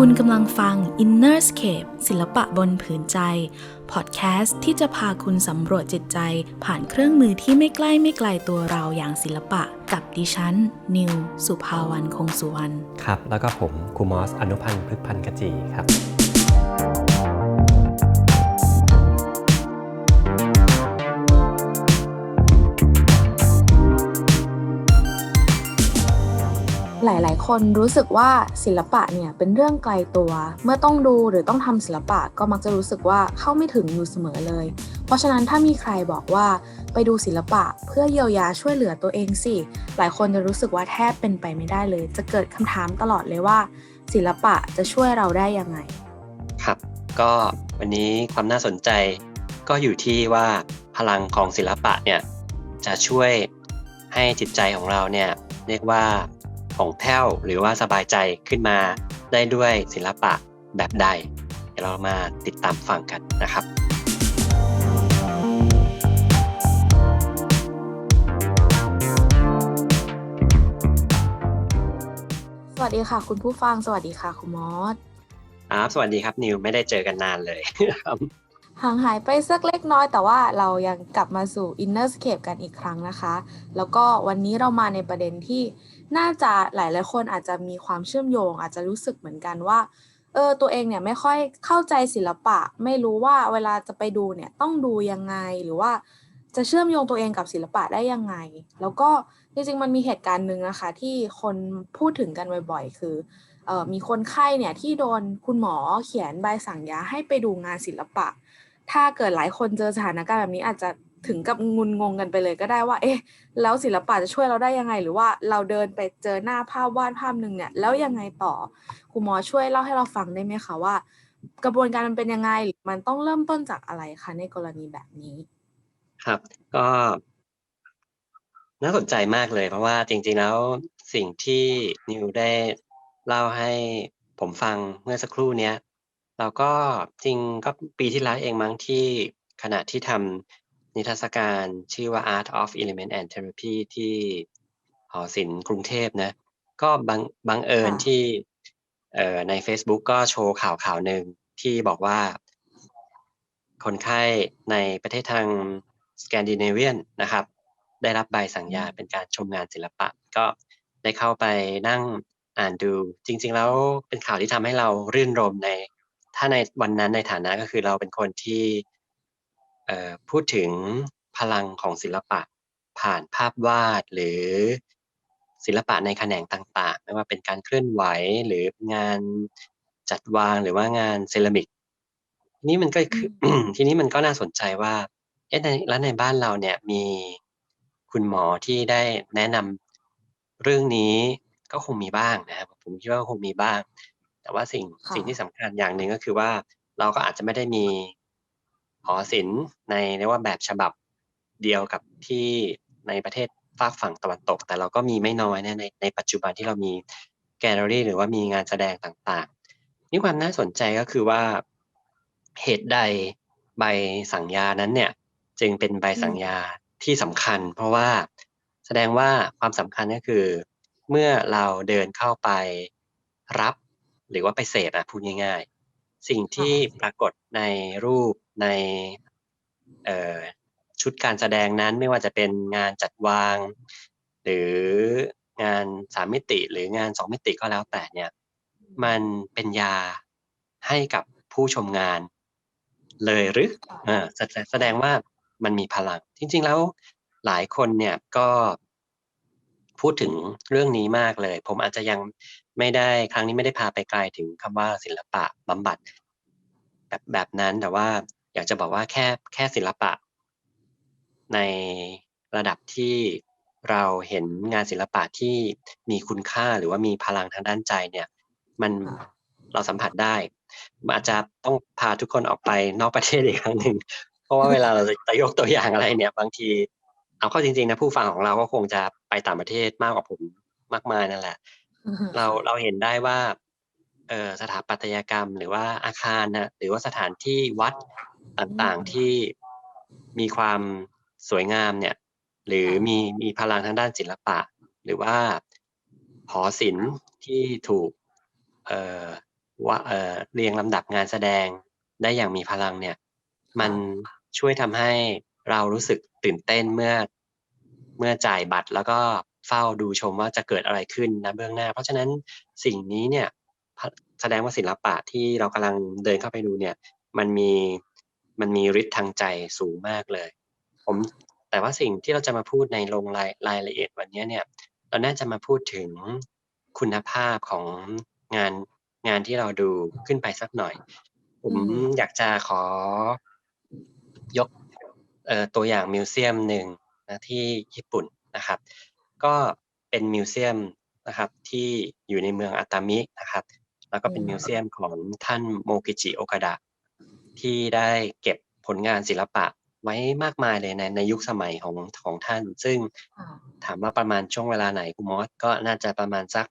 คุณกำลังฟัง Innerscape ศิลปะบนผืนใจ พอดแคสต์ที่จะพาคุณสำรวจจิตใจ ผ่านเครื่องมือที่ไม่ใกล้ไม่ไกลตัวเราอย่างศิลปะ กับดิฉัน นิว สุภาวันคงสุวรรณ ครับ แล้วก็ผมครูมอส อนุพันธ์พฤกพันธ์กจีครับ คนรู้สึกว่าศิลปะเนี่ยเป็นเรื่องไกลตัว เมื่อต้องดูหรือต้องทำศิลปะก็มักจะรู้สึกว่าเข้าไม่ถึงอยู่เสมอเลย เพราะฉะนั้นถ้ามีใครบอกว่าไปดูศิลปะเพื่อเยียวยาช่วยเหลือตัวเองสิ หลายคนจะรู้สึกว่าแทบเป็นไปไม่ได้เลย จะเกิดคำถามตลอดเลยว่า ศิลปะจะช่วยเราได้ยังไง ครับ ก็วันนี้ความน่าสนใจ ก็อยู่ที่ว่าพลังของศิลปะเนี่ยจะช่วยให้จิตใจของเราเนี่ยเรียกว่า ผ่องแผ้วหรือว่าสบายใจขึ้นมาได้ด้วยศิลปะแบบใดเดี๋ยวเรามาติดตามฟังกันนะครับสวัสดีค่ะ คุณผู้ฟังสวัสดีค่ะคุณมอสครับสวัสดีครับนิวไม่ได้เจอกันนานเลยครับห่างหายไปสักเล็กน้อยแต่ว่าเรายังกลับมาสู่ Innerscape กันอีกครั้งนะคะ แล้วก็วันนี้เรามาในประเด็นที่ น่าจะหลายๆคนอาจจะมีความเชื่อมโยง อาจจะรู้สึกเหมือนกันว่าเออตัวเองเนี่ยไม่ค่อยเข้าใจศิลปะ ไม่รู้ว่าเวลาจะไปดูเนี่ยต้องดูยังไงหรือว่าจะเชื่อมโยงตัวเองกับศิลปะได้ยังไง แล้วก็จริงๆมันมีเหตุการณ์หนึ่งนะคะ ที่คนพูดถึงกันบ่อยๆ คือเออมีคนไข้เนี่ยที่โดนคุณหมอเขียนใบสั่งยาให้ไปดูงานศิลปะ ถ้าเกิดหลายคนเจอสถานการณ์แบบนี้อาจจะ ถึงกับงุนงงกันไปเลยก็ได้ว่า เอ๊ะ แล้วศิลปะจะช่วยเราได้ยังไง หรือว่าเราเดินไปเจอหน้าภาพวาดภาพหนึ่งเนี่ย แล้วยังไงต่อครูหมอช่วยเล่าให้เราฟังได้ไหมคะว่า กระบวนการมันเป็นยังไงมันต้องเริ่มต้นจากอะไรคะในกรณีแบบนี้ ครับ ก็ น่าสนใจมากเลย เพราะว่าจริง ๆแล้วสิ่งที่นิวได้เล่าให้ผมฟังเมื่อสักครู่เนี้ยเราก็จริงก็ปีที่แล้วเองมั้งที่ขณะที่ทำ นิทรรศการชื่อว่า Art of Element and Therapy ที่หอศิลป์กรุงเทพนะ ก็บังบังเอิญค่ะที่เอ่อใน Facebook ก็โชว์ข่าวข่าวหนึ่งที่บอกว่า คนไข้ในประเทศทางสแกนดิเนเวียนนะครับ ได้รับใบสั่งยาเป็นการชมงานศิลปะ ก็ได้เข้าไปนั่งอ่านดูจริง ๆ แล้วเป็นข่าวที่ทำให้เรารื่นรมใน ถ้าในวันนั้นในฐานะก็คือเราเป็นคนที่เอ่อ พูดถึงพลังของศิลปะผ่านภาพวาดหรือศิลปะในแขนงต่างๆ ไม่ว่าเป็นการเคลื่อนไหวหรืองานจัดวางหรือว่างานเซรามิก นี่มันก็คือทีนี้มันก็น่าสนใจว่าเอ๊ะในแล้วในบ้านเราเนี่ยมีคุณหมอที่ได้แนะนำเรื่องนี้ก็คงมีบ้างนะครับผมคิดว่าคงมีบ้าง แต่ว่าสิ่งค่ะสิ่งที่สำคัญอย่างหนึ่งก็คือว่าเราก็อาจจะไม่ได้มี หอศิลป์ในเรียกว่าแบบฉบับเดียวกับที่ในประเทศฝากฝั่งตะวันตก แต่เราก็มีไม่น้อยนะในในปัจจุบันที่เรามีแกลเลอรี่ หรือว่ามีงานแสดงต่างๆ นี่ความน่าสนใจก็คือว่าเหตุใดใบสั่งยานั้นเนี่ย จึงเป็นใบสั่งยาที่สำคัญ เพราะว่าแสดงว่าความสำคัญก็คือ เมื่อเราเดินเข้าไปรับ หรือว่าไปเสพอะพูดง่ายๆ สิ่งที่ปรากฏในรูปในเอ่อชุดการแสดงนั้นไม่ว่าจะเป็นงานจัดวาง หรืองานสามมิติหรืองานสองมิติก็แล้วแต่เนี่ยมันเป็นยาให้กับผู้ชมงานเลยหรืออ่าแสดแสดงว่ามันมีพลัง จริง ๆ แล้วหลายคนเนี่ยก็พูดถึงเรื่องนี้มากเลย ผมอาจจะยัง ไม่ได้ครั้งนี้ไม่ได้พาไปไกลถึงคำว่าศิลปะบำบัดแบบแบบนั้นแต่ว่าอยากจะบอกว่าแค่แค่ศิลปะ ในระดับที่เราเห็นงานศิลปะที่มีคุณค่าหรือว่ามีพลังทางด้านใจเนี่ย มันค่ะเราสัมผัสได้มันอาจจะต้องพาทุกคนออกไปนอกประเทศอีกครั้งหนึ่งเพราะว่าเวลาเราจะยกตัวอย่างอะไรเนี่ย บางที เอาเข้าจริงๆนะผู้ฟังของเราก็คงจะไปต่างประเทศมากกว่าผมมากมายนั่นแหละ เราเราเห็นได้ว่าเอ่อสถาปัตยกรรม หรือว่าอาคารนะหรือว่าสถานที่วัดต่างๆที่มีความสวยงามเนี่ย หรือค่ะมีมีพลังทางด้านศิลปะ หรือว่าหอศิลป์ที่ถูกเอ่อว่าเอ่อเรียงลำดับงานแสดงได้อย่างมีพลังเนี่ย มันช่วยทำให้เรารู้สึกตื่นเต้นเมื่อเมื่อจ่ายบัตรแล้วก็ เฝ้าดูชมว่าจะเกิดอะไรขึ้นนะเบื้องหน้า เพราะฉะนั้นสิ่งนี้เนี่ยพะแสดงว่าศิลปะที่เรากำลังเดินเข้าไปดูเนี่ย มันมีมันมีฤทธิ์ทางใจสูงมากเลย ผมแต่ว่าสิ่งที่เราจะมาพูดในลงรายรายละเอียดวันนี้เนี่ย เราน่าจะมาพูดถึงคุณภาพของงานงานที่เราดูขึ้นไปสักหน่อย ผมอืมอยากจะขอยกเอ่อตัวอย่างมิวเซียมหนึ่งนะที่ญี่ปุ่นนะครับ ก็เป็นมิวเซียมนะครับที่อยู่ในเมืองอาตามินะครับ แล้วก็เป็นอืมมิวเซียมของท่านโมกิจิโอกาดะที่ได้เก็บผลงานศิลปะไว้มากมายเลยในในยุคสมัยของของท่าน ซึ่งค่ะถามว่าประมาณช่วงเวลาไหนคุณมอสก็น่าจะประมาณสัก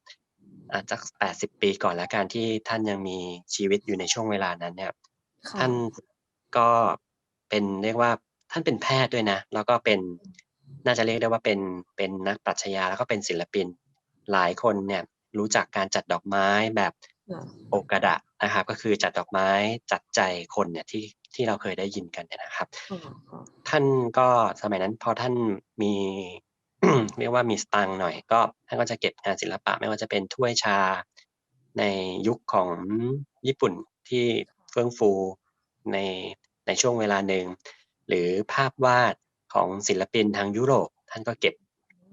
อาจจะแปดสิบปีก่อนแล้วการที่ท่านยังมีชีวิตอยู่ในช่วงเวลานั้นเนี่ยค่ะท่านก็เป็นเรียกว่าท่านเป็นแพทย์ด้วยนะ แล้วก็เป็น น่าจะเรียกได้ว่าเป็นเป็นนักปรัชญาแล้วก็เป็นศิลปินหลายคนเนี่ยรู้จักการจัดดอกไม้แบบค่ะโอกาดะนะครับ ก็คือจัดดอกไม้จัดใจคนเนี่ยที่ที่เราเคยได้ยินกันเนี่ยนะครับค่ะค่ะท่านก็สมัยนั้นพอท่านมีเรียกว่ามีสตังค์หน่อย ก็ท่านก็จะเก็บงานศิลปะ ไม่ว่าจะเป็นถ้วยชาในยุคของญี่ปุ่นที่เฟื่องฟูในในช่วงเวลาหนึ่งหรือภาพวาด ของศิลปินทางยุโรป ท่านก็เก็บ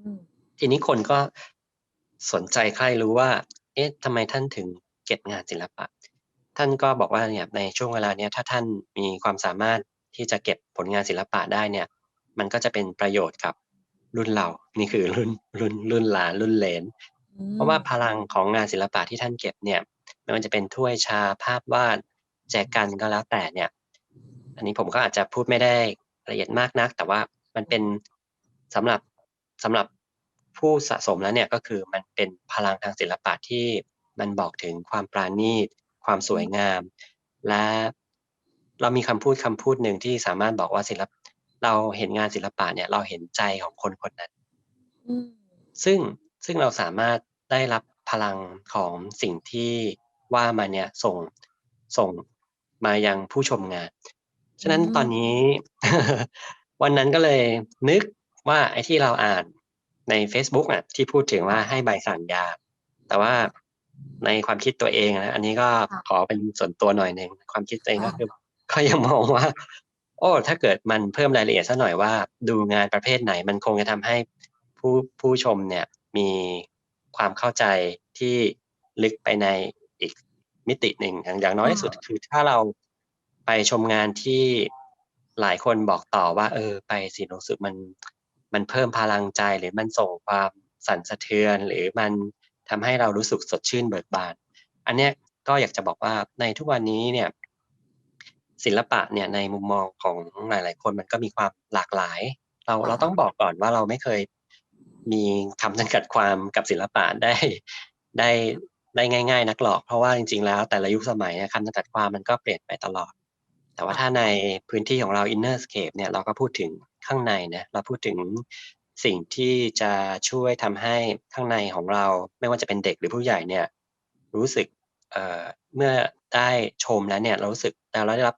อืมทีนี้คนก็สนใจใครรู้ว่า เอ๊ะทำไมท่านถึงเก็บงานศิลปะ ท่านก็บอกว่าเนี่ยในช่วงเวลาเนี้ยถ้าท่านมีความสามารถที่จะเก็บผลงานศิลปะได้เนี่ย มันก็จะเป็นประโยชน์กับรุ่นเรา นี่คือรุ่นรุ่นรุ่นหลานรุ่นเหลนอืมเพราะว่าพลังของงานศิลปะที่ท่านเก็บเนี่ยไม่ว่าจะเป็นถ้วยชาภาพวาดแจกันก็แล้วแต่เนี่ย อันนี้ผมก็อาจจะพูดไม่ได้ ละเอียดมากนัก แต่ว่ามันเป็นสำหรับสำหรับผู้สะสมแล้วเนี่ยก็คือมันเป็นพลังทางศิลปะที่มันบอกถึงความปราณีต ความสวยงาม และเรามีคำพูดคำพูดหนึ่งที่สามารถบอกว่าศิลปเราเห็นงานศิลปะเนี่ยเราเห็นใจของคนคนนั้นอืมซึ่งซึ่งเราสามารถได้รับพลังของสิ่งที่ว่ามาเนี่ยส่งส่งมายังผู้ชมงาน ฉะนั้นอืมตอนนี้ วันนั้นก็เลยนึกว่าไอ้ที่เราอ่านใน Facebook อะที่พูดถึงว่าให้ใบสั่งยา แต่ว่าในความคิดตัวเองนะอันนี้ก็ขอเป็นส่วนตัวหน่อยหนึ่งความคิดตัวเองก็คือก็ยังมองว่า โอ้ถ้าเกิดมันเพิ่มรายละเอียดสักหน่อยว่า ดูงานประเภทไหนมันคงจะทำให้ผู้ผู้ชมเนี่ยมีความเข้าใจที่ลึกไปในอีกมิติหนึ่งอย่างอย่างน้อยที่สุดคือถ้าเรา ไปชมงานที่หลายคนบอกต่อว่า เออ ไปสิรู้สึกมันมันเพิ่มพลังใจหรือมันส่งความสั่นสะเทือน หรือมันทำให้เรารู้สึกสดชื่นเบิกบาน อันเนี้ยก็อยากจะบอกว่าในทุกวันนี้เนี่ยศิลปะเนี่ยในมุมมองของหลาย ๆ คนมันก็มีความหลากหลาย เราเราต้องบอกก่อนว่าเราไม่เคยมีคำจำกัดความกับศิลปะได้ได้ได้ง่าย ๆ นักหรอก เพราะว่าจริง ๆ แล้วแต่ละยุคสมัยเนี่ยคำจำกัดความมันก็เปลี่ยนไปตลอด แต่ว่าถ้าในพื้นที่ของเรา inner scape เนี่ยเราก็พูดถึงข้างในนะเราพูดถึงสิ่งที่จะช่วยทำให้ข้างในของเรา ไม่ว่าจะเป็นเด็กหรือผู้ใหญ่เนี่ยรู้สึกเอ่อเมื่อได้ชมแล้วเนี่ยเรารู้สึกเราได้รับ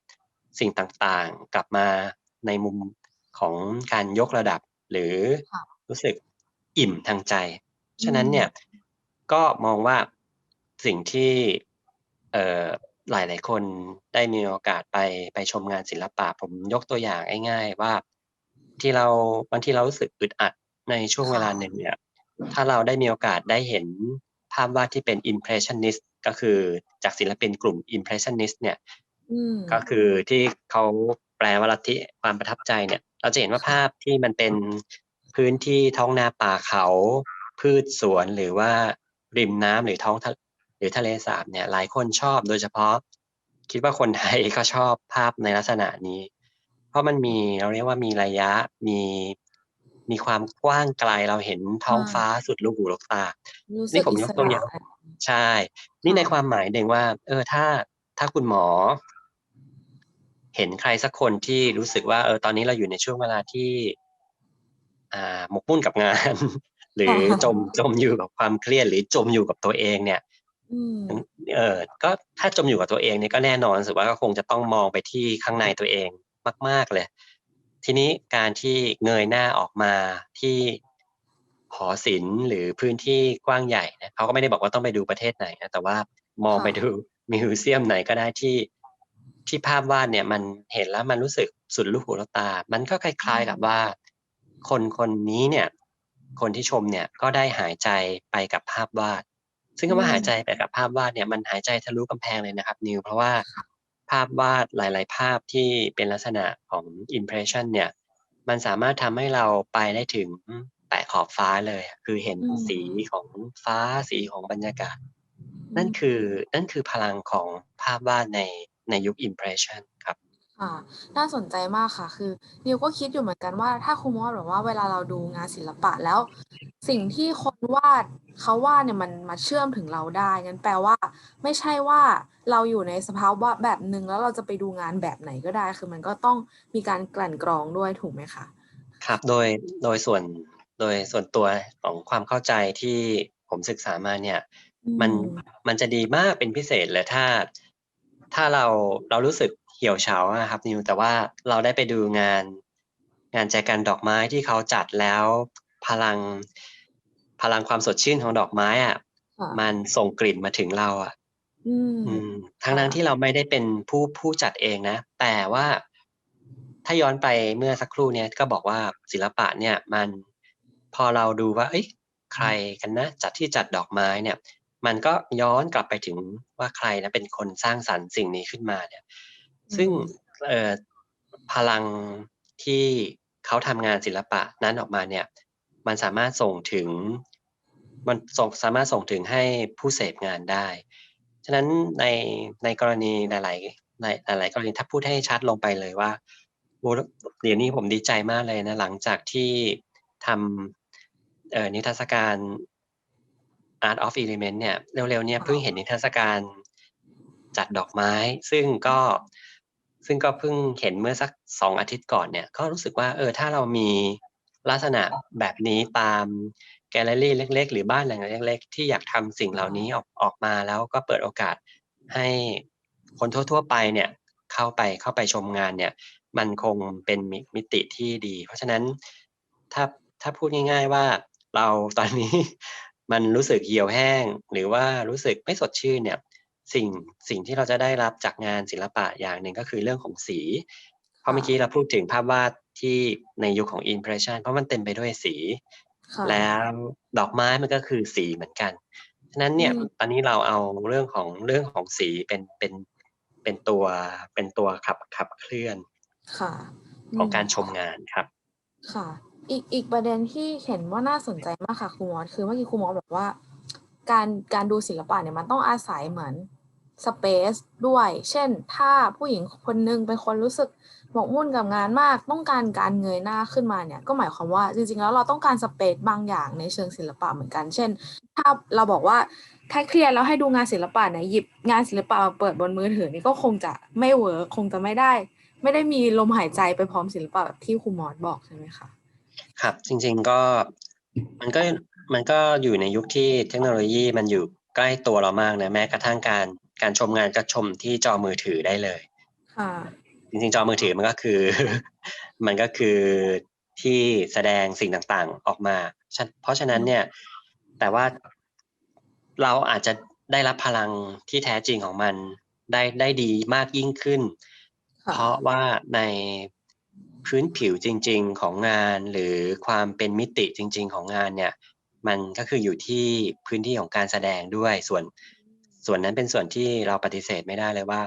สิ่งต่างๆ กลับมาในมุมของการยกระดับ หรือค่ะรู้สึกอิ่มทางใจ ฉะนั้นเนี่ยก็มองว่าสิ่งที่เอ่อ หลายๆคนได้มีโอกาสไปไปชมงานศิลปะ ผมยกตัวอย่างง่ายๆว่าที่เราบางทีเรารู้สึกอึดอัดในช่วงเวลาหนึ่งเนี่ย ถ้าเราได้มีโอกาสได้เห็นภาพวาดที่เป็น impressionist ก็คือจากศิลปินกลุ่ม impressionist เนี่ยอืมก็คือที่เขาแปลว่าลัทธิความประทับใจเนี่ย เราจะเห็นว่าภาพที่มันเป็นพื้นที่ท้องนาป่าเขา พืชสวนหรือว่าริมน้ำหรือท้องทะห รือทะเลสาบเนี่ยหลายคนชอบโดยเฉพาะ คิดว่าคนไทยก็ชอบภาพในลักษณะนี้ เพราะมันมีเราเรียกว่ามีระยะมีมีความกว้างไกลเราเห็นท้องอ่าฟ้าสุดลูกหูลูกตารู้สึนี่กผมอิยสกตัวอระย่างใช่ นี่ในความหมายหนึ่งว่า เออถ้าถ้าคุณหมอ เห็นใครสักคนที่รู้สึกว่าเออตอนนี้เราอยู่ในช่วงเวลาที่ อ่าหมกมุ่นกับงาน หรือจมจมอยู่กับความเครียดหรือจมอยู่กับตัวเองเนี่ยอืม เออก็ถ้าจมอยู่กับตัวเองเนี่ยก็แน่นอนรู้สึกว่าก็คงจะต้องมองไปที่ข้างในตัวเองมาก ๆเลย ทีนี้การที่เงยหน้าออกมาที่หอศิลป์หรือพื้นที่กว้างใหญ่นะเขาก็ไม่ได้บอกว่าต้องไปดูประเทศไหนนะแต่ว่ามองค่ะไปดูมิวเซียมไหนก็ได้ที่ที่ภาพวาดเนี่ยมันเห็นแล้วมันรู้สึกสุดลูกหูลูกตา มันก็คล้าย ๆกับว่า คนคนนี้เนี่ย คนที่ชมเนี่ยก็ได้หายใจไปกับภาพวาด ซึ่งคำว่าอืมหายใจไปกับภาพวาดเนี่ยมันหายใจทะลุกำแพงเลยนะครับ นิวเพราะว่าภาพวาดหลาย ๆ ภาพที่เป็นลักษณะของ impression เนี่ย มันสามารถทำให้เราไปได้ถึงแตะขอบฟ้าเลยอะคือเห็นอืมสีของฟ้าสีของบรรยากาศ นั่นคือนั่นคือพลังของภาพวาดในในยุค impression ครับค่ะ น่าสนใจมากค่ะ คือนิวก็คิดอยู่เหมือนกันว่า ถ้าครูมอสบอกว่าเวลาเราดูงานศิลปะแล้ว สิ่งที่คนวาดเขาวาดเนี่ยมันมาเชื่อมถึงเราได้งั้นแปลว่า ไม่ใช่ว่าเราอยู่ในสภาวะแบบหนึ่งแล้วเราจะไปดูงานแบบไหนก็ได้ คือมันก็ต้องมีการกลั่นกรองด้วยถูกไหมคะครับโดยโดยส่วนโดยส่วนตัวของความเข้าใจที่ผมศึกษามาเนี่ยอืมันมมันจะดีมากเป็นพิเศษเลยถ้า ถ้าเราเรารู้สึกเหี่ยวเฉาอะครับนิวแต่ว่าเราได้ไปดูงาน งานแจกันดอกไม้ที่เขาจัดแล้วพลังพลังความสดชื่นของดอกไม้อะค่ะ มันส่งกลิ่นมาถึงเราอะอืมอืมทั้งๆที่เราไม่ได้เป็นผู้ผู้จัดเองนะ แต่ว่าถ้าย้อนไปเมื่อสักครู่เนี้ยก็บอกว่าศิลปะเนี่ย มันพอเราดูว่า เอ๊ยใครกันนะจัดที่จัดดอกไม้เนี่ย มันก็ย้อนกลับไปถึงว่าใครนะเป็นคนสร้างสรรค์สิ่งนี้ขึ้นมาเนี่ย ซึ่งเอ่อพลังที่เขาทำงานศิลปะนั้นออกมาเนี่ยมันสามารถส่งถึงมันส่งสามารถส่งถึงให้ผู้เสพงานได้ ฉะนั้นในในกรณีหลายๆในหลายๆกรณีถ้าพูดให้ชัดลงไปเลยว่าโอ้เดี๋ยวนี้ผมดีใจมากเลยนะหลังจากที่ทำเอ่อนิทรรศการ Art of Element เนี่ยเร็วๆเนี่ยเพิ่งเห็นนิทรรศการจัดดอกไม้ ซึ่งก็ ซึ่งก็เพิ่งเห็นเมื่อสัก2อาทิตย์ก่อนเนี่ยก็รู้สึกว่าเออถ้าเรามีลักษณะแบบนี้ตามแกลเลอรีเล็ก ๆ หรือบ้านหลังเล็ก ๆ ที่อยากทำสิ่งเหล่านี้ออกออกมาแล้วก็เปิดโอกาสให้คนทั่ว ๆ ไปเนี่ยเข้าไปเข้าไปชมงานเนี่ยมันคงเป็นมิมิติที่ดี เพราะฉะนั้นถ้าถ้าพูดง่าย ๆว่าเราตอนนี้มันรู้สึกเหี่ยวแห้ง หรือว่ารู้สึกไม่สดชื่นเนี่ย สิ่งสิ่งที่เราจะได้รับจากงานศิลปะอย่างหนึ่งก็คือเรื่องของสี เพราะเมื่อกี้เราพูดถึงภาพวาดที่ในยุคของ impression เพราะมันเต็มไปด้วยสีค่ะแล้วดอกไม้มันก็คือสีเหมือนกันฉะนั้นเนี่ยอืมตอนนี้เราเอาเรื่องของเรื่องของสีเป็นเป็นเป็นตัวเป็นตัวขับขับเคลื่อนค่ะของการอืมชมงานครับ ค่ะ อีกอีกประเด็นที่เห็นว่าน่าสนใจมากค่ะครูมอสคือเมื่อกี้ครูมอสบอกว่า การการดูศิลปะเนี่ยมันต้องอาศัยเหมือน สเปซด้วย เช่น ถ้าผู้หญิงคนหนึ่งเป็นคนรู้สึกหมกมุ่นกับงานมาก ต้องการการเงยหน้าขึ้นมาเนี่ย ก็หมายความว่าจริงๆ แล้วเราต้องการสเปซบางอย่างในเชิงศิลปะเหมือนกัน เช่น ถ้าเราบอกว่าถ้าเครียดแล้วให้ดูงานศิลปะเนี่ยหยิบงานศิลปะมาเปิดบนมือถือนี่ก็คงจะไม่เวิร์คคงจะไม่ได้ ไม่ได้มีลมหายใจไปพร้อมศิลปะแบบที่ครูมอสบอกใช่ไหมคะครับจริงๆก็มันก็มันก็อยู่ในยุคที่เทคโนโลยีมันอยู่ใกล้ตัวเรามากนะแม้กระทั่งการ การชมงานก็ชมที่จอมือถือได้เลย ค่ะ จริงๆจอมือถือมันก็คือ มันก็คือที่แสดงสิ่งต่างๆออกมาฉะเพราะฉะนั้นเนี่ย แต่ว่าเราอาจจะได้รับพลังที่แท้จริงของมันได้ได้ดีมากยิ่งขึ้นค่ะเพราะว่าในพื้นผิวจริง ๆของงานหรือความเป็นมิติจริง ๆ ของงานเนี่ย มันก็คืออยู่ที่พื้นที่ของการแสดงด้วยส่วน ส่วนนั้นเป็นส่วนที่เราปฏิเสธไม่ได้เลยว่า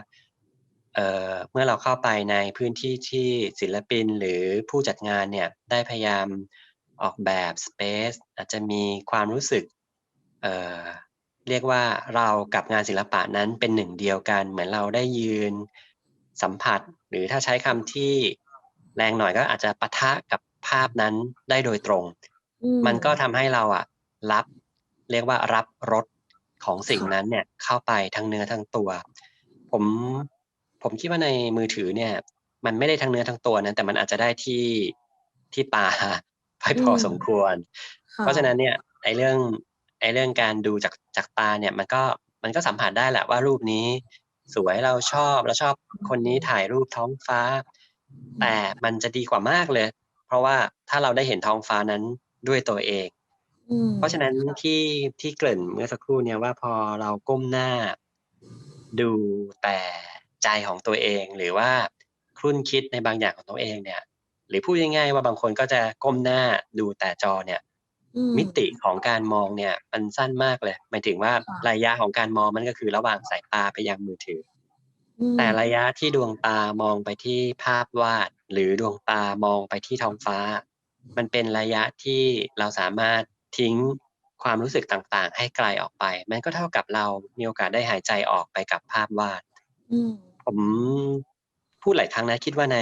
เอ่อเมื่อเราเข้าไปในพื้นที่ที่ศิลปินหรือผู้จัดงานเนี่ยได้พยายามออกแบบสเปซอาจจะมีความรู้สึกเอ่อเรียกว่าเรากับงานศิลปะนั้นเป็นหนึ่งเดียวกัน เหมือนเราได้ยืนสัมผัส หรือถ้าใช้คำที่แรงหน่อยก็อาจจะปะทะกับภาพนั้นได้โดยตรงอืมมันก็ทำให้เราอะรับ เรียกว่ารับรส ของสิ่งค่ะนั้นเนี่ยเข้าไปทั้งเนื้อทั้งตัว ผมผมคิดว่าในมือถือเนี่ย มันไม่ได้ทั้งเนื้อทั้งตัวนะแต่มันอาจจะได้ที่ที่ตาไปอืพอมสมควรค่ะเพราะฉะนั้นเนี่ยไอ้เรื่องไอ้เรื่องการดูจากจากตาเนี่ยมันก็มันก็สัมผัสได้แหละว่ารูปนี้ สวยเราชอบเราชอบคนนี้ถ่ายรูปท้องฟ้า แต่มันจะดีกว่ามากเลย เพราะว่าถ้าเราได้เห็นท้องฟ้านั้นด้วยตัวเองอืม เพราะฉะนั้นที่ที่เกริ่นเมื่อสักครู่เนี่ยว่าพอเราก้มหน้า ดูแต่ใจของตัวเองหรือว่าครุ่นคิดในบางอย่างของตัวเองเนี่ย หรือพูดง่ายๆว่าบางคนก็จะก้มหน้าดูแต่จอเนี่ยอืมิติของการมองเนี่ย มันสั้นมากเลยหมายถึงว่าค่ะระยะของการมองมันก็คือระหว่างสายตาไปยังมือถืออืมแต่ระยะที่ดวงตามองไปที่ภาพวาด หรือดวงตามองไปที่ท้องฟ้า มันเป็นระยะที่เราสามารถ ทิ้งความรู้สึกต่างๆ ให้ไกลออกไป มันก็เท่ากับเรามีโอกาสได้หายใจออกไปกับภาพวาดอืมผมพูดหลายครั้งนะคิดว่าใน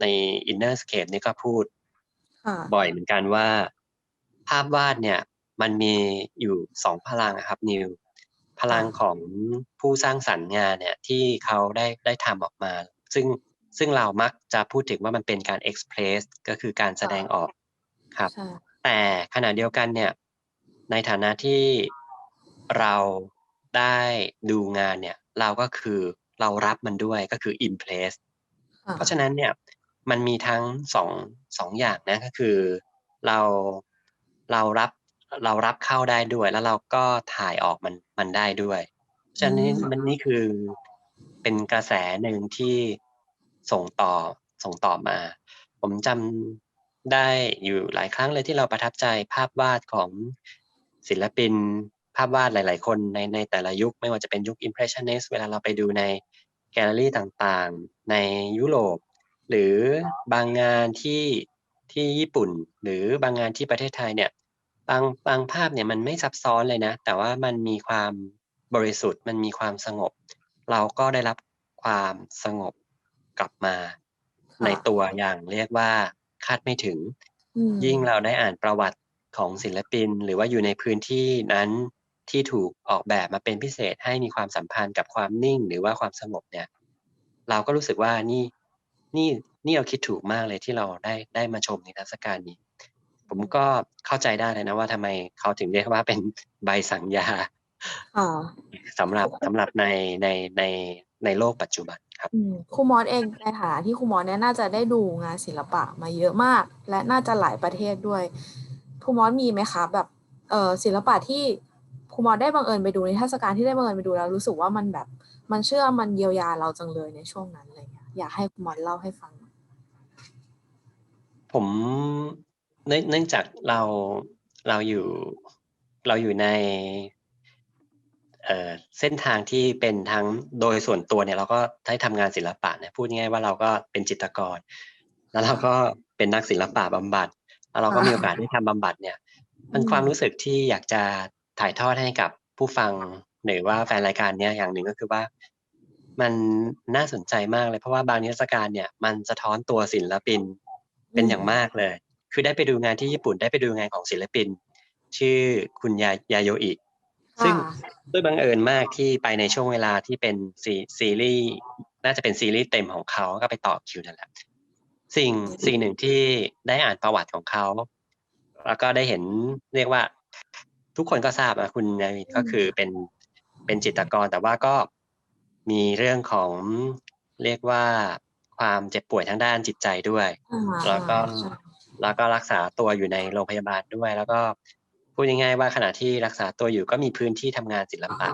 ใน inner scape นี่ก็พูดค่ะบ่อยเหมือนกันว่า ภาพวาดเนี่ย มันมีอยู่สองพลังอะครับนิวพลังของผู้สร้างสรรค์งานเนี่ยที่เขาได้ได้ทำออกมา ซึ่งซึ่งเรามักจะพูดถึงว่ามันเป็นการ express ก็คือการแสดงออกครับใช่ แต่ขณะเดียวกันเนี่ยในฐานะที่เราได้ดูงานเนี่ยเราก็คือเรารับมันด้วยก็คือ impress ค่ะเพราะฉะนั้นเนี่ยมันมีทั้งสองสองอย่างนะก็คือเราเรารับเรารับเข้าได้ด้วย แล้วเราก็ถ่ายออกมันมันได้ด้วยเพราะฉะนั้นนี่มันนี่คือเป็นกระแสหนึ่งที่ส่งต่อส่งต่อมา ผมจำ ได้อยู่หลายครั้งเลยที่เราประทับใจภาพวาดของศิลปิน ภาพวาดหลาย ๆ คนในในแต่ละยุค ไม่ว่าจะเป็นยุค Impressionist เวลาเราไปดูในแกลเลอรี่ต่างๆ ในยุโรป หรือบางงานที่ที่ญี่ปุ่น หรือบางงานที่ประเทศไทยเนี่ยบางบางภาพเนี่ยมันไม่ซับซ้อนเลยนะ แต่ว่ามันมีความบริสุทธิ์ มันมีความสงบ เราก็ได้รับความสงบกลับมาค่ะในตัวอย่างเรียกว่า คาดไม่ถึงอืมยิ่งเราได้อ่านประวัติของศิลปิน หรือว่าอยู่ในพื้นที่นั้นที่ถูกออกแบบมาเป็นพิเศษให้มีความสัมพันธ์กับความนิ่ง หรือว่าความสงบเนี่ย เราก็รู้สึกว่านี่นี่นี่เราคิดถูกมากเลยที่เราได้ได้มาชมนิทรรศการนี้ ผมก็เข้าใจได้เลยนะว่าทำไมเขาถึงเรียกว่าเป็นใบสั่งยาค่ะสำหรับสำหรับในในใน ในโลกปัจจุบันครับอืมครูมอสเองในฐานะที่ครูมอสเนี่ยน่าจะได้ดูงานศิลปะมาเยอะมาก และน่าจะหลายประเทศด้วยครูมอสมีไหมคะแบบเออศิลปะที่ครูมอสได้บังเอิญไปดูในเทรรศการที่ได้บังเอิญไปดูแล้วรู้สึกว่ามันแบบมันเชื่อมันเยียวยาเราจังเลยในช่วงนั้นอะไรเงี้ยอยากให้ครูมอสเล่าให้ฟัง ผมเนื่องเนื่องจากเราเราอยู่เราอยู่ใน เส้นทางที่เป็นทั้งโดยส่วนตัวเนี่ยเราก็ได้ทำงานศิลปะเนี่ยพูดง่ายว่าเราก็เป็นจิตรกร แล้วเราก็เป็นนักศิลปะบำบัด แล้วเราก็มีโอกาสได้ทำบำบัดเนี่ยมันความรู้สึกที่อยากจะถ่ายทอดให้กับผู้ฟังหรือว่าแฟนรายการเนี้ยอย่างหนึ่งก็คือว่ามันน่าสนใจมากเลยเพราะว่าบางนิทรรศการเนี่ยมันสะท้อนตัวศิลปินเป็นอย่างมากเลย คือได้ไปดูงานที่ญี่ปุ่นได้ไปดูงานของศิลปิน ชื่อคุณยายาโยอิ ซึ่งค่ะด้วยบังเอิญมากที่ไปในช่วงเวลาที่เป็นซีซีรีส์น่าจะเป็นซีรีส์เต็มของเขาก็ไปต่อคิวนั่นแหละสิ่งสิ่งหนึ่งที่ได้อ่านประวัติของเขา แล้วก็ได้เห็นเรียกว่าทุกคนก็ทราบนะคุณนาวินก็คือเป็นเป็นจิตรกรแต่ว่าก็มีเรื่องของเรียกว่าความเจ็บป่วยทางด้านจิตใจด้วยอ่าแล้วก็ใช่แล้วก็รักษาตัวอยู่ในโรงพยาบาลด้วย แล้วก็ พูดง่ายๆว่าขณะที่รักษาตัวอยู่ก็มีพื้นที่ทำงานศิลปะ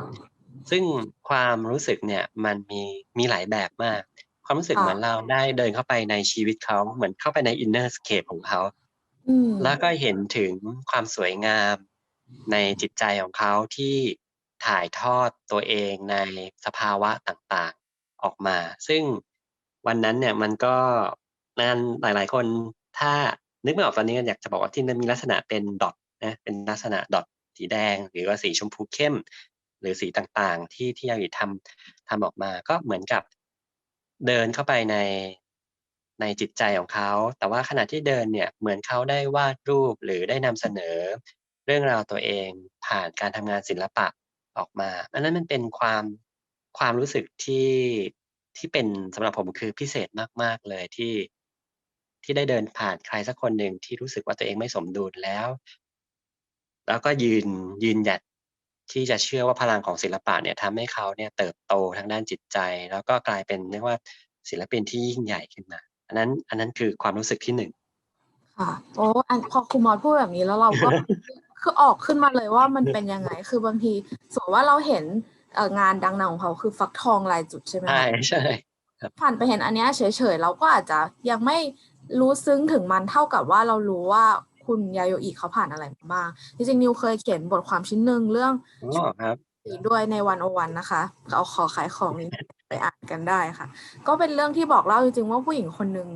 ซึ่งความรู้สึกเนี่ยมันมีมีหลายแบบมาก ความรู้สึกค่ะเหมือนเราได้เดินเข้าไปในชีวิตเขาเหมือนเข้าไปในอินเนอร์สเคปของเขาอืมแล้วก็เห็นถึงความสวยงามในจิตใจของเขาที่ถ่ายทอดตัวเองในสภาวะต่างๆออกมา ซึ่งวันนั้นเนี่ยมันก็นั่นหลาย ๆ คนถ้านึกไม่ออกตอนนี้อยากจะบอกว่าที่มันมีลักษณะเป็นดอท นะเป็นลักษณะดอทสีแดง หรือว่าสีชมพูเข้ม หรือสีต่างๆ ที่ที่ยาวิทำทำออกมาก็เหมือนกับเดินเข้าไปในในจิตใจของเขา แต่ว่าขณะที่เดินเนี่ยเหมือนเขาได้วาดรูปหรือได้นำเสนอ เรื่องราวตัวเองผ่านการทำงานศิลปะออกมาอันนั้นมันเป็นความความรู้สึกที่ที่เป็นสำหรับผมคือพิเศษมาก ๆ เลยที่ที่ได้เดินผ่านใครสักคนหนึ่งที่รู้สึกว่าตัวเองไม่สมดุลแล้ว แล้วก็ยืนยืนหยัดที่จะเชื่อว่าพลังของศิลปะเนี่ยทำให้เขาเนี่ยเติบโตทางด้านจิตใจ แล้วก็กลายเป็นเรียกว่าศิลปินที่ยิ่งใหญ่ขึ้นมาอันนั้นอันนั้นคือความรู้สึกที่หนึ่งค่ะโอ้อันพอครูมอสพูดแบบนี้แล้วเราก็คือออกขึ้นมาเลยว่ามันเป็นยังไง คือบางทีสมมติว่าเราเห็นเอ่องานดังๆของเขาคือฟักทองลายจุดใช่ไหมใช่คะใช่ผ่านไปเห็นอันเนี้ยเฉยๆเราก็อาจจะยังไม่รู้ซึ้งถึงมันเท่ากับว่าเรารู้ว่า คุณยาโยอิเขาผ่านอะไรมาบ้าง จริงๆ นิวเคยเขียนบทความชิ้นหนึ่งเรื่องอ๋อครับด้วยในวันโอวันนะคะเอาขอขายของนี้ไปอ่านกันได้ค่ะ ก็เป็นเรื่องที่บอกเล่าจริงๆ ว่าผู้หญิงคนหนึ่ง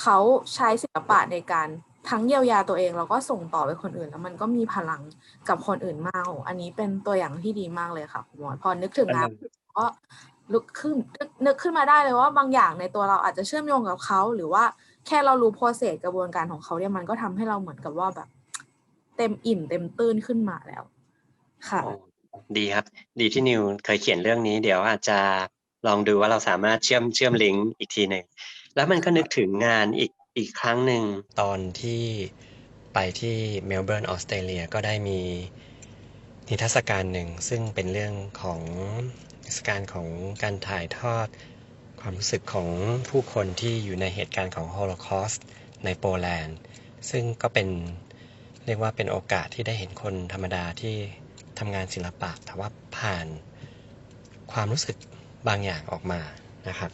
เขาใช้ศิลปะในการทั้งเยียวยาตัวเองแล้วก็ส่งต่อไปคนอื่น แล้วมันก็มีพลังกับคนอื่นมากโอ้อันนี้เป็นตัวอย่างที่ดีมากเลยค่ะคุณหมอพอนึกถึงงานก็ลุกขึ้นนึกนึกขึ้นมาได้เลยว่าบางอย่างในตัวเราอาจจะเชื่อมโยงกับเขาหรือว่า แค่เรารู้โปรเซสกระบวนการของเขาเนี่ยมันก็ทำให้เราเหมือนกับว่าแบบ เต็มอิ่มเต็มตื้นขึ้นมาแล้ว ค่ะดีครับ ดีที่นิวเคยเขียนเรื่องนี้ เดี๋ยวอาจจะลองดูว่าเราสามารถเชื่อมเชื่อมลิงก์อีกทีหนึ่งแล้วมันก็นึกถึงงานอีกอีกครั้งหนึ่งตอนที่ไปที่เมลเบิร์นออสเตรเลียก็ได้มีนิทรรศการหนึ่งซึ่งเป็นเรื่องของนิทรรศการของการถ่ายทอด ความรู้สึกของผู้คนที่อยู่ในเหตุการณ์ของโฮโลคอสต์ในโปแลนด์ ซึ่งก็เป็นเรียกว่าเป็นโอกาสที่ได้เห็นคนธรรมดาที่ทำงานศิลปะแต่ว่าผ่านความรู้สึกบางอย่างออกมานะครับ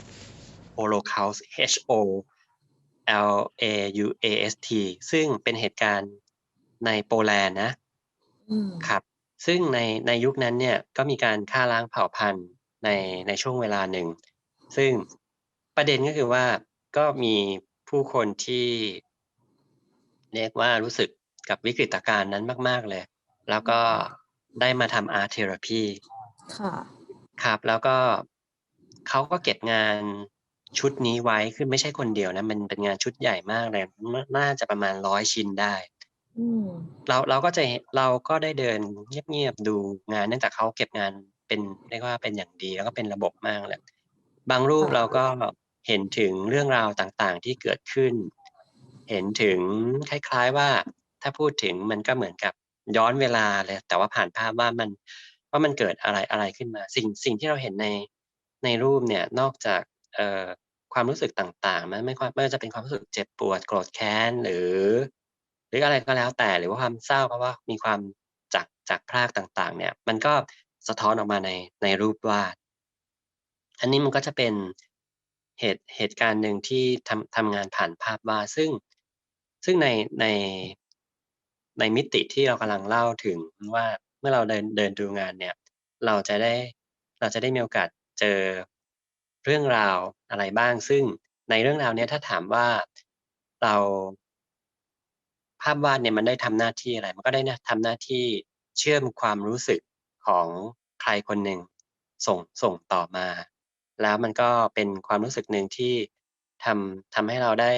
Holocaust H O L A U A S T ซึ่งเป็นเหตุการณ์ในโปแลนด์นะอืมครับ ซึ่งในในยุคนั้นเนี่ยก็มีการฆ่าล้างเผ่าพันธุ์ในในช่วงเวลาหนึ่ง ซึ่งประเด็นก็คือว่าก็มีผู้คนที่เรียกว่ารู้สึกกับวิกฤตการณ์นั้นมาก ๆ เลย แล้วก็ได้มาทำอาร์ตเทอราพีค่ะครับแล้วก็เขาก็เก็บงานชุดนี้ไว้คือไม่ใช่คนเดียวนะ มันเป็นงานชุดใหญ่มากเลยน่าน่าจะประมาณร้อยชิ้นได้อืมเราเราก็จะเห็นเราก็ได้เดินเงียบๆดูงาน เนื่องจากเขาเก็บงานเป็นเรียกว่าเป็นอย่างดีแล้วก็เป็นระบบมากเลย บางรูปค่ะเราก็เห็นถึงเรื่องราวต่างๆที่เกิดขึ้น เห็นถึงคล้ายๆว่าถ้าพูดถึงมันก็เหมือนกับย้อนเวลาเลยแต่ว่าผ่านภาพว่ามันว่ามันเกิดอะไรอะไรขึ้นมา สิ่งสิ่งที่เราเห็นในในรูปเนี่ยนอกจากเอ่อความรู้สึกต่างๆมันไม่ว่าไม่ว่าจะเป็นความรู้สึกเจ็บปวดโกรธแค้นหรือ หรืออะไรก็แล้วแต่หรือว่าความเศร้าเพราะว่ามีความจากจากพรากต่างๆ เนี่ย มันก็สะท้อนออกมาในในรูปวาด อันนี้มันก็จะเป็นเหตุเหตุการณ์หนึ่งที่ทำทำงานผ่านภาพวาดซึ่งซึ่งในในในมิติที่เรากำลังเล่าถึงว่าเมื่อเราเดินเดินดูงานเนี่ย เราจะได้เราจะได้มีโอกาสเจอเรื่องราวอะไรบ้าง ซึ่งในเรื่องราวเนี้ยถ้าถามว่าเราภาพวาดเนี่ยมันได้ทำหน้าที่อะไร มันก็ได้นะทำหน้าที่เชื่อมความรู้สึกของใครคนหนึ่งส่งส่งต่อมา แล้วมันก็เป็นความรู้สึกหนึ่งที่ทำทำให้เราได้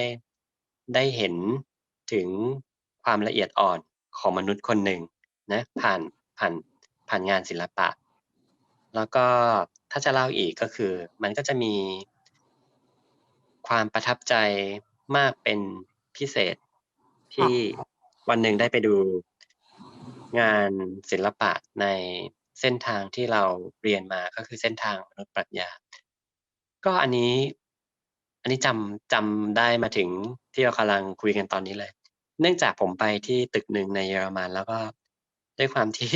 ได้เห็นถึงความละเอียดอ่อนของมนุษย์คนหนึ่งนะผ่านผ่านผ่านงานศิลปะ แล้วก็ถ้าจะเล่าอีกก็คือ มันก็จะมีความประทับใจมากเป็นพิเศษที่วันหนึ่งได้ไปดูงานศิลปะในเส้นทางที่เราเรียนมาก็คือเส้นทางมนุษย์ปรัชญา ก็อันนี้ อันนี้จำจำได้มาถึงที่เรากำลังคุยกันตอนนี้เลย เนื่องจากผมไปที่ตึกหนึ่งในเยอรมันแล้วก็ด้วยความที่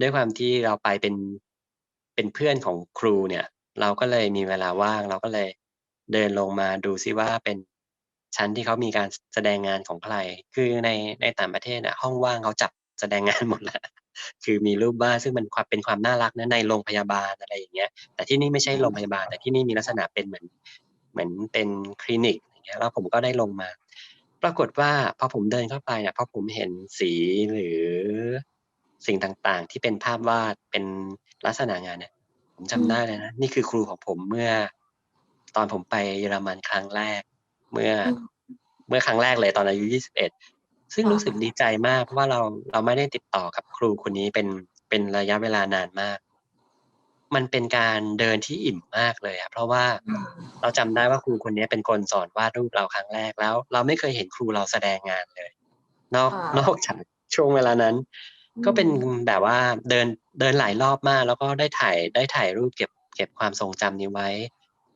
ด้วยความที่เราไปเป็นเป็นเพื่อนของครูเนี่ย เราก็เลยมีเวลาว่าง เราก็เลยเดินลงมาดูซิว่าเป็นชั้นที่เขามีการแสดงงานของใคร คือในในต่างประเทศน่ะห้องว่างเขาจับแสดงงานหมดแล้ว คือมีรูปวาดซึ่งมันความเป็นความน่ารักนะในโรงพยาบาลอะไรอย่างเงี้ย แต่ที่นี่ไม่ใช่โรงพยาบาล แต่ที่นี่มีลักษณะเป็นเหมือนเหมือนเป็นคลินิกอย่างเงี้ยแล้วผมก็ได้ลงมา ปรากฏว่าพอผมเดินเข้าไปเนี่ยพอผมเห็นสีหรือสิ่งต่างๆ ที่เป็นภาพวาดเป็นลักษณะงานเนี่ย ผมจำได้เลยนะนี่คือครูของผมเมื่อ ตอนผมไปเยอรมันครั้งแรก เมื่ออืมเมื่อครั้งแรกเลยตอนอายุ 21 ซึ่งค่ะรู้สึกดีใจมากเพราะว่าเราเราไม่ได้ติดต่อกับครูคนนี้เป็นเป็นระยะเวลานานมาก มันเป็นการเดินที่อิ่มมากเลยอะเพราะว่าอืมเราจำได้ว่าครูคนนี้เป็นคนสอนวาดรูปเราครั้งแรกแล้ว เราไม่เคยเห็นครูเราแสดงงานเลย นอกค่ะนอกจากช่วงเวลานั้น ก็เป็นอืมแบบว่าเดินเดินหลายรอบมาก แล้วก็ได้ถ่ายได้ถ่ายรูปเก็บเก็บความทรงจำนี้ไว้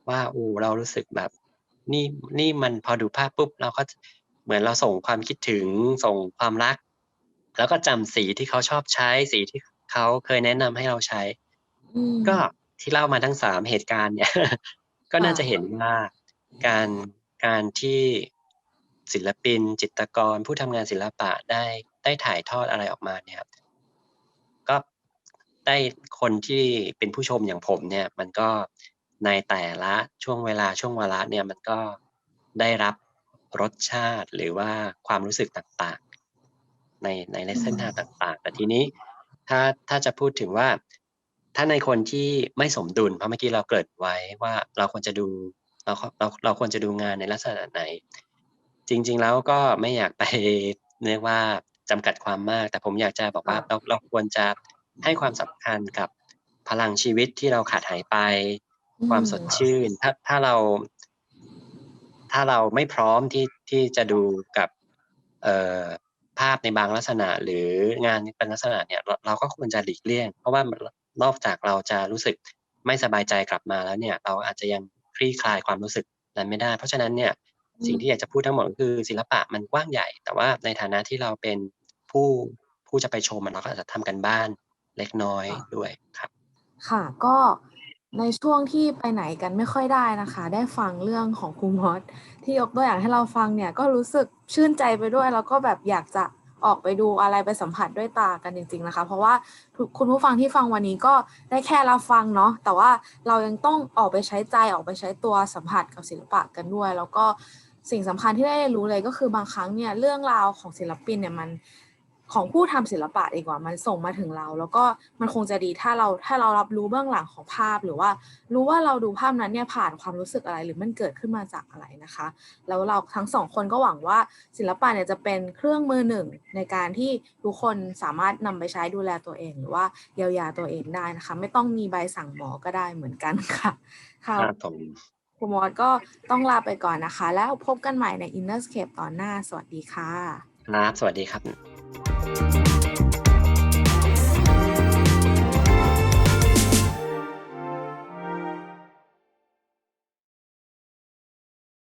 ว่าโอ้เรารู้สึกแบบนี่นี่มันพอดูภาพปุ๊บเราก็จะ เหมือนเราส่งความคิดถึงส่งความรัก แล้วก็จำสีที่เขาชอบใช้สีที่เขาเคยแนะนำให้เราใช้อืมก็ที่เล่ามาทั้งสามเหตุการณ์เนี่ย ก็น่าจะเห็นว่าการการที่ศิลปิน จิตรกร ผู้ทำงานศิลปะได้ได้ถ่ายทอดอะไรออกมาเนี่ยครับก็ได้คนที่เป็นผู้ชมอย่างผมเนี่ย มันก็ในแต่ละช่วงเวลาช่วงเวลาเนี่ยมันก็ได้รับ รสชาติหรือว่าความรู้สึกต่างๆในในในเส้นทางต่างๆ แต่ทีนี้ถ้าถ้าจะพูดถึงว่า ถ้าในคนที่ไม่สมดุลเพราะเมื่อกี้เราเกริดไว้ว่าเราควรจะดูเราเราเราควรจะดูงานในลักษณะไหน จริง ๆ แล้วก็ไม่อยากไปเรียกว่าจำกัดความมาก แต่ผมอยากจะบอกว่าค่ะเราเราควรจะให้ความสำคัญกับพลังชีวิตที่เราขาดหายไป ความสดชื่น ถ้าถ้าเรา ถ้าเราไม่พร้อมที่ที่จะดูกับภาพในบางลักษณะ หรืองานเป็นลักษณะเนี่ยเราก็ควรจะหลีกเลี่ยง เพราะว่านอกจากเราจะรู้สึกไม่สบายใจกลับมาแล้วเนี่ย เราอาจจะยังคลี่คลายความรู้สึกนั้นไม่ได้ เพราะฉะนั้นเนี่ยสิ่งที่อยากจะพูดทั้งหมดคือศิลปะมันกว้างใหญ่ แต่ว่าในฐานะที่เราเป็นผู้ผู้จะไปชมอะเราก็อาจจะทำกันบ้านเล็กน้อยด้วยครับ ค่ะก็ ในช่วงที่ไปไหนกันไม่ค่อยได้นะคะ ได้ฟังเรื่องของครูมอสที่ยกตัวอย่างให้เราฟังเนี่ยก็รู้สึกชื่นใจไปด้วย แล้วก็แบบอยากจะออกไปดูอะไรไปสัมผัสด้วยตากันจริง ๆนะคะ เพราะว่าคุณผู้ฟังที่ฟังวันนี้ก็ได้แค่รับฟังเนาะแต่ว่าเรายังต้องออกไปใช้ใจออกไปใช้ตัวสัมผัสกับศิลปะกันด้วย แล้วก็สิ่งสำคัญที่ได้รู้เลยก็คือบางครั้งเนี่ยเรื่องราวของศิลปินเนี่ยมัน ของผู้ทำศิลปะดีกว่ามันส่งมาถึงเรา แล้วก็มันคงจะดีถ้าเราถ้าเรารับรู้เบื้องหลังของภาพ หรือว่ารู้ว่าเราดูภาพนั้นเนี่ยผ่านความรู้สึกอะไร หรือมันเกิดขึ้นมาจากอะไรนะคะ แล้วเราทั้งสองคนก็หวังว่าศิลปะเนี่ยจะเป็นเครื่องมือหนึ่งในการที่ทุกคนสามารถนำไปใช้ดูแลตัวเอง หรือว่าเยียวยาตัวเองได้นะคะ ไม่ต้องมีใบสั่งหมอก็ได้เหมือนกันค่ะค่ะครับผมครูมอสก็ต้องลาไปก่อนนะคะ แล้วพบกันใหม่ใน Innerscape ตอนหน้า สวัสดีค่ะครับสวัสดีครับ Thank you